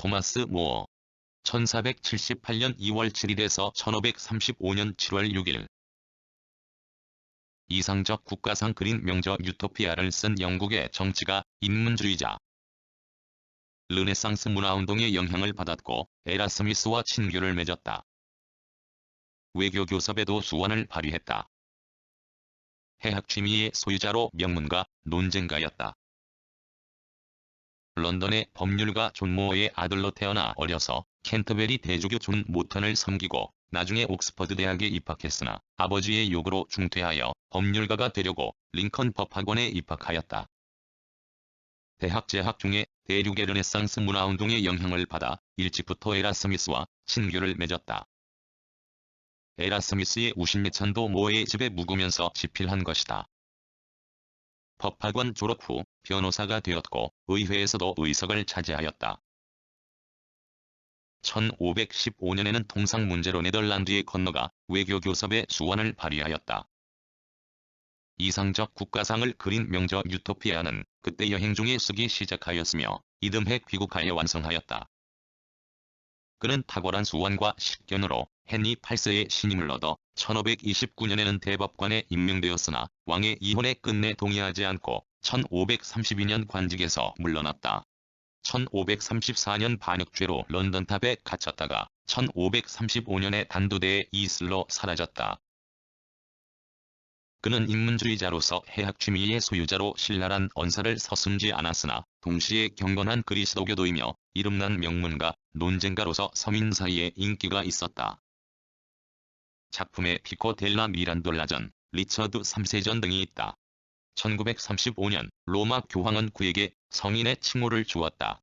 토마스 모어 1478년 2월 7일에서 1535년 7월 6일 이상적 국가상 그린 명저 유토피아를 쓴 영국의 정치가 인문주의자 르네상스 문화운동의 영향을 받았고 에라스미스와 친교를 맺었다. 외교 교섭에도 수완을 발휘했다. 해학 취미의 소유자로 명문가, 논쟁가였다. 런던의 법률가 존 모어의 아들로 태어나 어려서 캔터베리 대주교 존 모턴을 섬기고 나중에 옥스퍼드 대학에 입학했으나 아버지의 요구로 중퇴하여 법률가가 되려고 링컨 법학원에 입학하였다. 대학 재학 중에 대륙의 르네상스 문화운동의 영향을 받아 일찍부터 에라스미스와 친교를 맺었다. 에라스미스의 우신미찬도 모어의 집에 묵으면서 집필한 것이다. 법학원 졸업 후 변호사가 되었고 의회에서도 의석을 차지하였다. 1515년에는 통상 문제로 네덜란드에 건너가 외교 교섭의 수완을 발휘하였다. 이상적 국가상을 그린 명저 유토피아는 그때 여행 중에 쓰기 시작하였으며 이듬해 귀국하여 완성하였다. 그는 탁월한 수완과 식견으로 헨리 8세의 신임을 얻어 1529년에는 대법관에 임명되었으나 왕의 이혼에 끝내 동의하지 않고 1532년 관직에서 물러났다. 1534년 반역죄로 런던탑에 갇혔다가 1535년에 단두대에 이슬로 사라졌다. 그는 인문주의자로서 해학 취미의 소유자로 신랄한 언사를 서슴지 않았으나 동시에 경건한 그리스도교도이며 이름난 명문가, 논쟁가로서 서민 사이에 인기가 있었다. 작품에 피코 델라 미란돌라전, 리처드 3세전 등이 있다. 1935년 로마 교황은 그에게 성인의 칭호를 주었다.